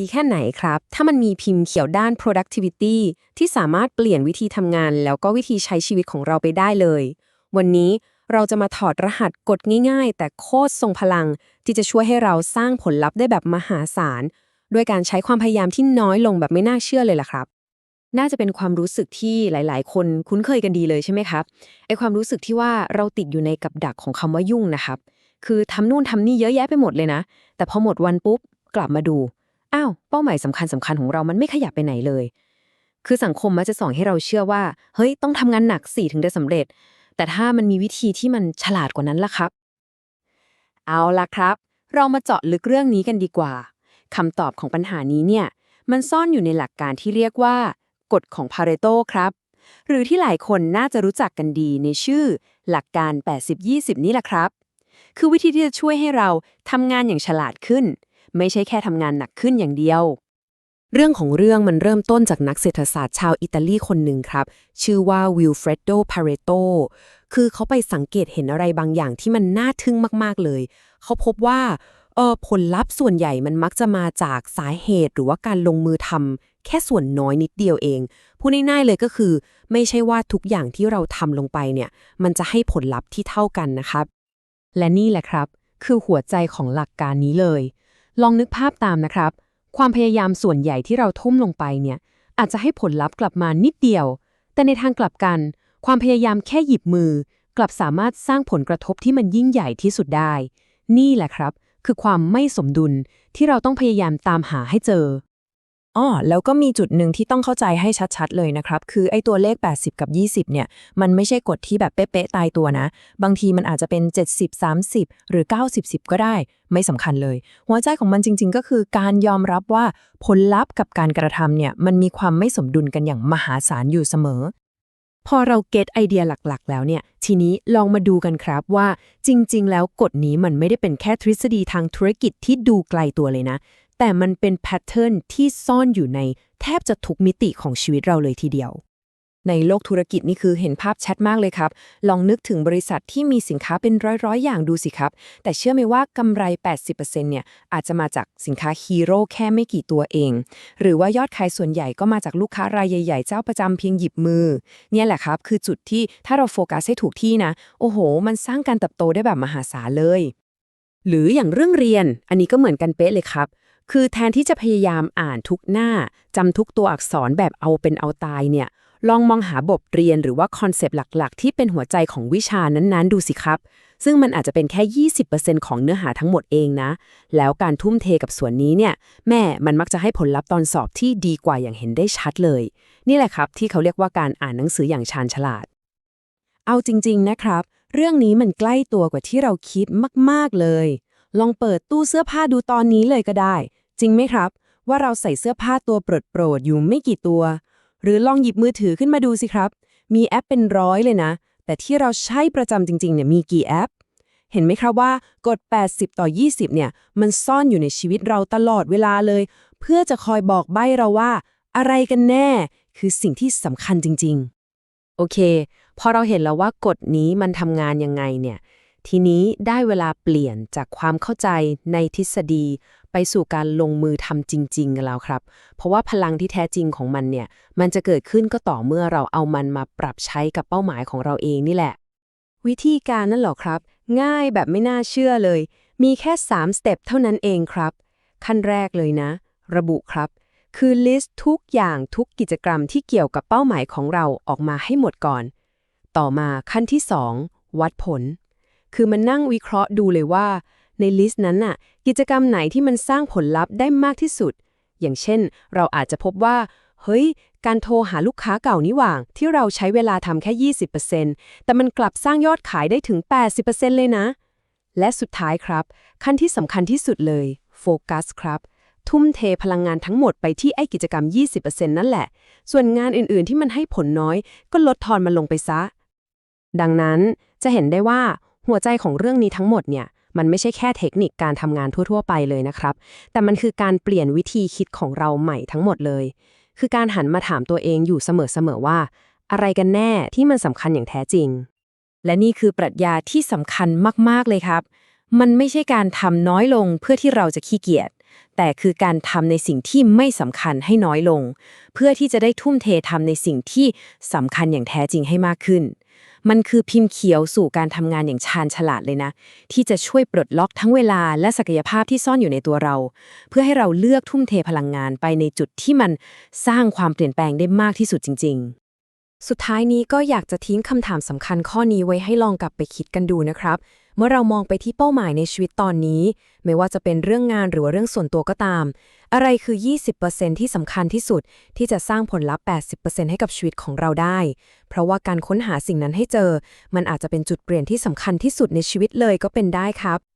ดีแค่ไหนครับ ถ้ามันมีพิมพ์เขียวด้าน productivity ที่สามารถเปลี่ยนวิธีทำงาน แล้วก็วิธีใช้ชีวิตของเราไปได้เลย วันนี้เราจะมาถอดรหัสกฎง่าย ๆ แต่โคตรทรงพลัง ที่จะช่วยให้เราสร้างผลลัพธ์ได้แบบมหาศาลด้วยการใช้ความพยายามที่น้อยลงแบบไม่น่าเชื่อเลยล่ะครับ น่าจะเป็นความรู้สึกที่หลาย ๆ คนคุ้นเคยกันดีเลยใช่ไหมครับไอความรู้สึกที่ว่าเราติดอยู่ในกับดักของคำว่ายุ่งนะครับ คือทำนู่นทำนี่เยอะแยะไปหมดเลยนะ แต่พอหมดวันปุ๊บกลับมาดู อ้าวเป้าหมายสำคัญสำคัญของเรามันไม่ขยับไปไหนเลย คือสังคมมักจะสอนให้เราเชื่อว่าเฮ้ยต้องทำงานหนักสิถึงจะสำเร็จ แต่ถ้ามันมีวิธีที่มันฉลาดกว่านั้นล่ะครับ เอาล่ะครับ เรามาเจาะลึกเรื่องนี้กันดีกว่าคำตอบของปัญหานี้เนี่ย มันซ่อนอยู่ในหลักการที่เรียกว่า กฎของพาเรโตครับ หรือที่หลายคนน่าจะรู้จักกันดีในชื่อ หลักการ 80-20 นี่แหละครับ คือวิธีที่จะช่วยให้เราทำงานอย่างฉลาดขึ้น ไม่ใช่แค่ทำงานหนักขึ้นอย่างเดียว เรื่องของเรื่องมันเริ่มต้นจากนักเศรษฐศาสตร์ชาวอิตาลีคนหนึ่งครับ ชื่อว่าวิลเฟรโดพาเรโตคือเขาไปสังเกตเห็นอะไรบางอย่างที่มันน่าทึ่งมากๆเลย เขาพบว่าเออผลลัพธ์ส่วนใหญ่มันมักจะมาจากสาเหตุหรือว่าการลงมือทำแค่ส่วนน้อยนิดเดียวเอง พูดง่ายๆเลยก็คือ ไม่ใช่ว่าทุกอย่างที่เราทำลงไปเนี่ย มันจะให้ผลลัพธ์ที่เท่ากันนะครับ และนี่แหละครับ คือหัวใจของหลักการนี้เลย ลองนึกภาพตามนะครับ ความพยายามส่วนใหญ่ที่เราทุ่มลงไปเนี่ย อาจจะให้ผลลัพธ์กลับมานิดเดียว แต่ในทางกลับกัน ความพยายามแค่หยิบมือ กลับสามารถสร้างผลกระทบที่มันยิ่งใหญ่ที่สุดได้ นี่แหละครับ คือความไม่สมดุลที่เราต้องพยายามตามหาให้เจอ อ๋อแล้วก็มีจุดหนึ่งที่ต้องเข้าใจให้ชัดๆ เลยนะครับ คือไอ้ตัวเลข 80 กับ 20 เนี่ย มันไม่ใช่กฎที่แบบเป๊ะๆตายตัวนะ บางทีมันอาจจะเป็น 70 30 หรือ 90 10 ก็ได้ ไม่สำคัญเลย หัวใจของมันจริง ๆ ก็คือการยอมรับว่าผลลัพธ์กับการกระทำเนี่ย มันมีความไม่สมดุลกันอย่างมหาศาลอยู่เสมอ พอเราเก็ตไอเดียหลักๆ แล้วเนี่ย ทีนี้ลองมาดูกันครับว่าจริง ๆ แล้วกฎนี้มันไม่ได้เป็นแค่ทฤษฎีทางธุรกิจที่ดูไกลตัวเลยนะ แต่มันเป็นแพทเทิร์นที่ซ่อนอยู่ในแทบจะทุกมิติของชีวิตเราเลยทีเดียว ในโลกธุรกิจนี่คือเห็นภาพชัดมากเลยครับ ลองนึกถึงบริษัทที่มีสินค้าเป็นร้อยๆ อย่างดูสิครับ แต่เชื่อไหมว่ากำไร 80%เนี่ยอาจจะมาจากสินค้าฮีโร่แค่ไม่กี่ตัวเอง หรือว่ายอดขายส่วนใหญ่ก็มาจากลูกค้ารายใหญ่ ๆ เจ้าประจำเพียงหยิบมือ เนี่ยแหละครับ คือจุดที่ถ้าเราโฟกัสให้ถูกที่นะ โอ้โห มันสร้างการเติบโตได้แบบมหาศาลเลยหรืออย่างเรื่องเรียน อันนี้ก็เหมือนกันเป๊ะเลยครับ คือแทนที่จะพยายามอ่านทุกหน้าจำทุกตัวอักษรแบบเอาเป็นเอาตายเนี่ย ลองมองหาบทเรียนหรือว่าคอนเซปต์หลักๆ ที่เป็นหัวใจของวิชานั้นๆ ดูสิครับ ซึ่งมันอาจจะเป็นแค่ 20%ของเนื้อหาทั้งหมดเองนะ แล้วการทุ่มเทกับส่วนนี้เนี่ย แม่มันมักจะให้ผลลัพธ์ตอนสอบที่ดีกว่าอย่างเห็นได้ชัดเลย นี่แหละครับ ที่เขาเรียกว่าการอ่านหนังสืออย่างชาญฉลาด เอาจริง ๆ นะครับ เรื่องนี้มันใกล้ตัวกว่าที่เราคิดมาก ๆเลย ลองเปิดตู้เสื้อผ้าดูตอนนี้เลยก็ได้ จริงไหมครับ ว่าเราใส่เสื้อผ้าตัวโปรดๆอยู่ไม่กี่ตัว หรือลองหยิบมือถือขึ้นมาดูสิครับ มีแอปเป็นร้อยเลยนะ แต่ที่เราใช้ประจำจริงๆเนี่ยมีกี่แอป เห็นไหมครับว่ากฎ 80 ต่อ 20 เนี่ย มันซ่อนอยู่ในชีวิตเราตลอดเวลาเลย เพื่อจะคอยบอกใบ้เราว่า อะไรกันแน่ คือสิ่งที่สำคัญจริง ๆ โอเค พอเราเห็นแล้วว่ากฎนี้มันทำงานยังไงเนี่ย ทีนี้ได้เวลาเปลี่ยนจากความเข้าใจในทฤษฎี ไปสู่การลงมือทำจริงๆกันแล้วครับ เพราะว่าพลังที่แท้จริงของมันเนี่ย มันจะเกิดขึ้นก็ต่อเมื่อเราเอามันมาปรับใช้กับเป้าหมายของเราเองนี่แหละ วิธีการนั่นหรอครับ ง่ายแบบไม่น่าเชื่อเลย มีแค่ 3 สเต็ปเท่านั้นเองครับ ขั้นแรกเลยนะ ระบุครับ คือลิสต์ทุกอย่างทุกกิจกรรมที่เกี่ยวกับเป้าหมายของเราออกมาให้หมดก่อน ต่อมาขั้นที่ 2 วัดผล คือมันนั่งวิเคราะห์ดูเลยว่า ในลิสต์นั้นน่ะ กิจกรรมไหนที่มันสร้างผลลัพธ์ได้มากที่สุด อย่างเช่น เราอาจจะพบว่า เฮ้ย การโทรหาลูกค้าเก่านี่หว่าง ที่เราใช้เวลาทำแค่ 20%แต่มันกลับสร้างยอดขายได้ถึง 80%เลยนะ และสุดท้ายครับ ขั้นที่สำคัญที่สุดเลยโฟกัสครับทุ่มเทพลังงานทั้งหมดไปที่ไอ้กิจกรรม 20%นั่นแหละ ส่วนงานอื่นๆที่มันให้ผลน้อย ก็ลดทอนมันลงไปซะ ดังนั้นจะเห็นได้ว่า หัวใจของเรื่องนี้ทั้งหมดเนี่ยมันไม่ใช่แค่เทคนิคการทำงานทั่ว ๆ ไปเลยนะครับ แต่มันคือการเปลี่ยนวิธีคิดของเราใหม่ทั้งหมดเลย คือการหันมาถามตัวเองอยู่เสมอๆว่า อะไรกันแน่ที่มันสำคัญอย่างแท้จริง และนี่คือปรัชญาที่สำคัญมากๆเลยครับ มันไม่ใช่การทำน้อยลงเพื่อที่เราจะขี้เกียจ แต่คือการทำในสิ่งที่ไม่สำคัญให้น้อยลง เพื่อที่จะได้ทุ่มเททำในสิ่งที่สำคัญอย่างแท้จริงให้มากขึ้น มันคือพิมพ์เขียวสู่การทำงานอย่างชาญฉลาดเลยนะ ที่จะช่วยปลดล็อกทั้งเวลาและศักยภาพที่ซ่อนอยู่ในตัวเรา เพื่อให้เราเลือกทุ่มเทพลังงานไปในจุดที่มันสร้างความเปลี่ยนแปลงได้มากที่สุดจริง ๆ สุดท้ายนี้ก็อยากจะทิ้งคำถามสำคัญข้อนี้ไว้ให้ลองกลับไปคิดกันดูนะครับ มื่อเรามองไปที่เป้าหมายในชีวิตตอนนี้ ไม่ว่าจะเป็นเรื่องงานหรือเรื่องส่วนตัวก็ตาม อะไรคือ 20%ที่สำคัญที่สุด ที่จะสร้างผลลัพธ์ 80%ให้กับชีวิตของเราได้ เพราะว่าการค้นหาสิ่งนั้นให้เจอ มันอาจจะเป็นจุดเปลี่ยนที่สำคัญที่สุดในชีวิตเลยก็เป็นได้ครับ